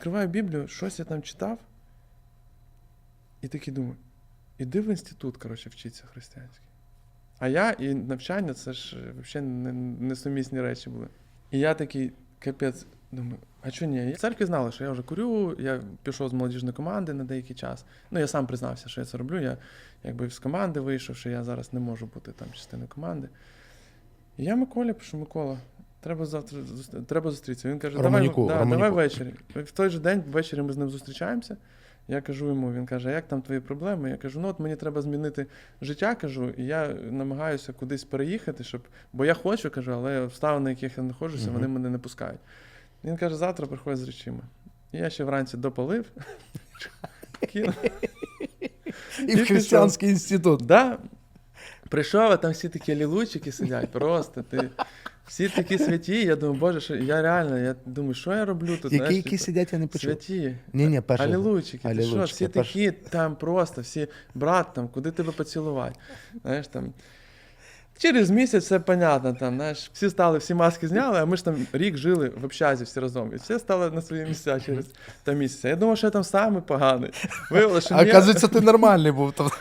відкриваю Біблію, щось я там читав, і такий думаю, іди в інститут, коротше, вчитися християнський. А я і навчання це ж взагалі несумісні речі були. І я такий, капець, думаю, а чого ні? В церкві знали, що я вже курю, я пішов з молодіжної команди на деякий час. Ну, я сам признався, що я це роблю. Я якби з команди вийшов, що я зараз не можу бути там частиною команди. І я Миколі пишу, Микола, треба завтра зустр- треба зустрітися. Він каже, давай, Романюку, да, давай ввечері. В той же день ввечері ми з ним зустрічаємося. Я кажу йому, він каже, а як там твої проблеми? Я кажу, ну от мені треба змінити життя, кажу, і я намагаюся кудись переїхати, щоб. Бо я хочу, кажу, але обставини, на яких я знаходжуся, Мгм. вони мене не пускають. Він каже, завтра приходь з речима. І я ще вранці допалив. І в християнський інститут. Да. Прийшов, а там всі такі лілучики сидять, просто ти. Всі такі святі, я думаю, боже, що я реально, я думаю, що я роблю тут? Які, знаєш, які типу, сидять, я не почув. Святі. Ні, ні, перше. Алілуйчики, ти що, всі такі там просто, всі, брат, там, куди тебе поцілувати? Знаєш, там. Через місяць все понятно, там, знаєш, всі стали, всі маски зняли, а ми ж там рік жили в общазі всі разом. І все стало на свої місця через там місяць. Я думав, що я там самий поганий. Виявилося, що А ні. оказується, ти нормальний був. Тобто,